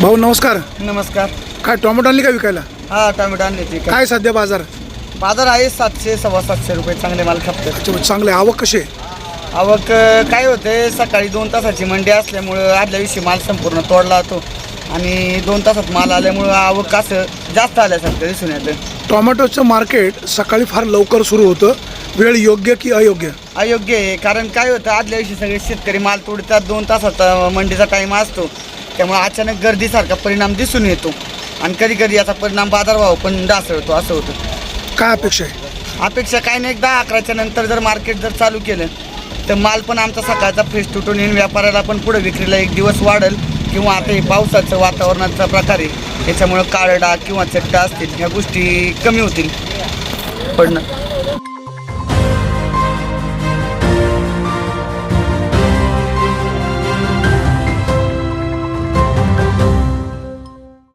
भाऊ नमस्कार. नमस्कार. काय टोमॅटो आणली का विकायला? हा टोमॅटो आणले काय काय सध्या बाजार? बाजार आहे सातशे सव्वा सातशे रुपये चांगले माल खपतात. अच्छा, चांगले. आवक कशी आहे? आवक अं, काय होते सकाळी दोन तासाची मंडी असल्यामुळं आदल्या दिवशी माल संपूर्ण तोडला जातो. आणि दोन तासात माल आल्यामुळं आवक असं जास्त आल्यासारखं दिसून येतं. टोमॅटोचं मार्केट सकाळी फार लवकर सुरू होतं. वेळ योग्य की अयोग्य? अयोग्य आहे कारण काय होतं आदल्या दिवशी सगळे शेतकरी माल तोडतात दोन तासात अं, मंडीचा टाईम असतो. त्यामुळे अचानक गर्दीसारखा परिणाम दिसून येतो. आणि कधी कधी याचा परिणाम बाजारभाव पण ढासळतो असं होतं. काय अपेक्षा आहे? अपेक्षा काही नाही. दहा अकराच्या नंतर जर मार्केट जर चालू केलं तर माल पण आमचा सकाळचा फ्रेश तुटून येईन. व्यापाऱ्याला पण पुढे विक्रीला एक दिवस वाढेल किंवा आता हे पावसाचं वातावरणाचा प्रकार आहे. त्याच्यामुळं काळं डाग किंवा चट्टा असतील ह्या गोष्टी कमी होतील. पडणं